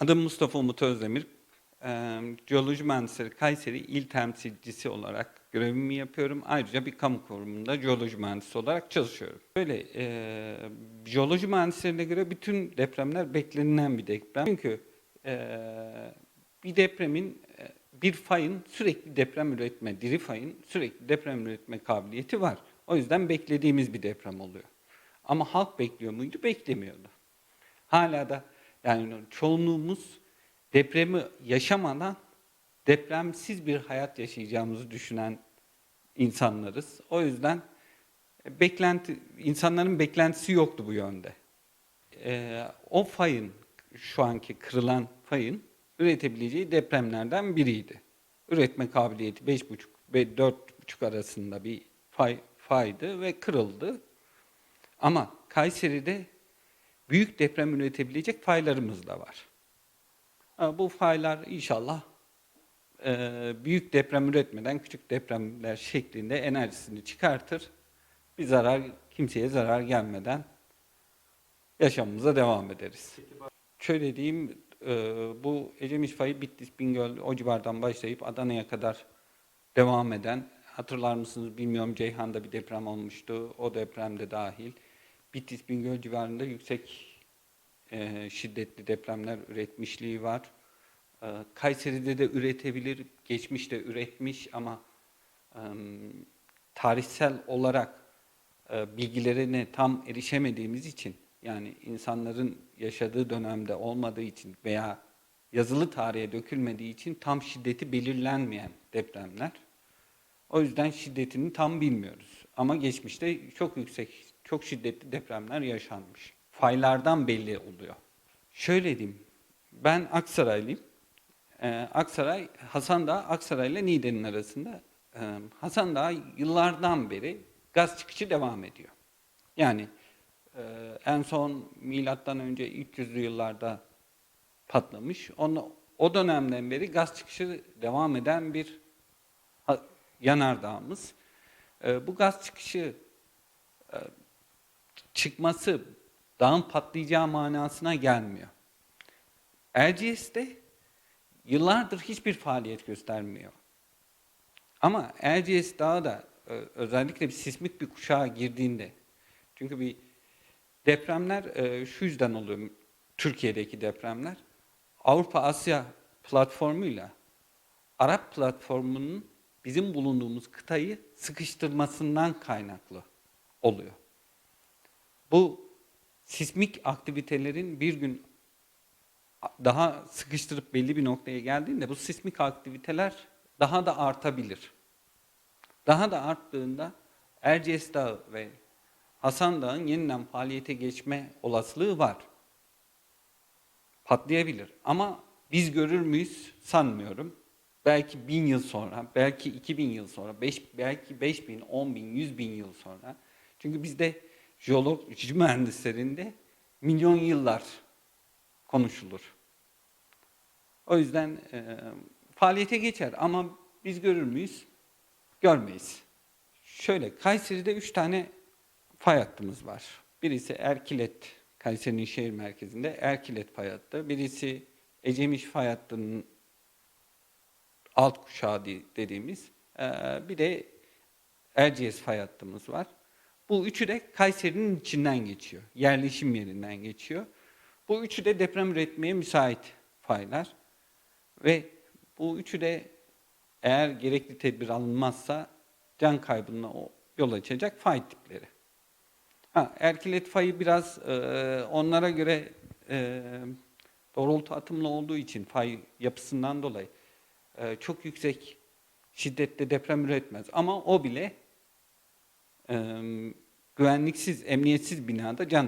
Adım Mustafa Umut Özdemir. Jeoloji Mühendisleri Kayseri İl Temsilcisi olarak görevimi yapıyorum. Ayrıca bir kamu kurumunda jeoloji mühendisi olarak çalışıyorum. Böyle e, jeoloji mühendislerine göre bütün depremler beklenilen bir deprem. Çünkü e, bir depremin, e, bir fayın sürekli deprem üretme, diri fayın sürekli deprem üretme kabiliyeti var. O yüzden beklediğimiz bir deprem oluyor. Ama halk bekliyor muydu? Beklemiyordu. Hala da yani çoğunluğumuz depremi yaşamadan depremsiz bir hayat yaşayacağımızı düşünen insanlarız. O yüzden beklenti insanların beklentisi yoktu bu yönde. Ee, o fayın şu anki kırılan fayın üretebileceği depremlerden biriydi. Üretme kabiliyeti 5,5 ve 4,5 arasında bir fay faydı ve kırıldı. Ama Kayseri'de büyük deprem üretebilecek faylarımız da var. Bu faylar inşallah e, büyük deprem üretmeden küçük depremler şeklinde enerjisini çıkartır. Bir zarar, kimseye zarar gelmeden yaşamımıza devam ederiz. Şöyle diyeyim, e, bu Ecemiş fayı Bitlis, Bingöl o civardan başlayıp Adana'ya kadar devam eden, hatırlar mısınız bilmiyorum Ceyhan'da bir deprem olmuştu, o depremde dahil. Bitlis, Bingöl civarında yüksek e, şiddetli depremler üretmişliği var. E, Kayseri'de de üretebilir, geçmişte üretmiş ama e, tarihsel olarak e, bilgilerine tam erişemediğimiz için yani insanların yaşadığı dönemde olmadığı için veya yazılı tarihe dökülmediği için tam şiddeti belirlenmeyen depremler. O yüzden şiddetini tam bilmiyoruz. Ama geçmişte çok yüksek, çok şiddetli depremler yaşanmış. Faylardan belli oluyor. Şöyle diyeyim, ben Aksaraylıyım. Ee, Aksaray, Hasan Dağı, Aksaray ile Niğde'nin arasında. Ee, Hasan Dağı yıllardan beri gaz çıkışı devam ediyor. Yani e, en son milattan önce 300'lü yıllarda patlamış. Onu, o dönemden beri gaz çıkışı devam eden bir yanardağımız. Ee, bu gaz çıkışı e, çıkması dağın patlayacağı manasına gelmiyor. Erciyes'te yıllardır hiçbir faaliyet göstermiyor. Ama Erciyes Dağı da e, özellikle bir sismik bir kuşağa girdiğinde, çünkü bir depremler e, şu yüzden oluyor, Türkiye'deki depremler, Avrupa-Asya platformuyla Arap platformunun bizim bulunduğumuz kıtayı sıkıştırmasından kaynaklı oluyor. Bu sismik aktivitelerin bir gün daha sıkıştırıp belli bir noktaya geldiğinde bu sismik aktiviteler daha da artabilir. Daha da arttığında Erciyes Dağı ve Hasan Dağı'nın yeniden faaliyete geçme olasılığı var. Patlayabilir. Ama biz görür müyüz sanmıyorum. Belki bin yıl sonra, belki iki bin yıl sonra, beş, belki beş bin, on bin, yüz bin yıl sonra. Çünkü bizde jeoloji mühendislerinde milyon yıllar konuşulur. O yüzden e, faaliyete geçer ama biz görür müyüz? Görmeyiz. Şöyle, Kayseri'de üç tane fay hattımız var. Birisi Erkilet, Kayseri'nin şehir merkezinde Erkilet fay hattı. Birisi Ecemiş fay hattının alt kuşağı di- dediğimiz. e, bir de Erciyes fay hattımız var. Bu üçü de Kayseri'nin içinden geçiyor. Yerleşim yerinden geçiyor. Bu üçü de deprem üretmeye müsait faylar. Ve bu üçü de eğer gerekli tedbir alınmazsa can kaybına yol açacak fay tipleri. Ha, Erkilet fayı biraz e, onlara göre e, doğrultu atımlı olduğu için fay yapısından dolayı e, çok yüksek şiddette deprem üretmez. Ama o bile güvenliksiz, emniyetsiz binada can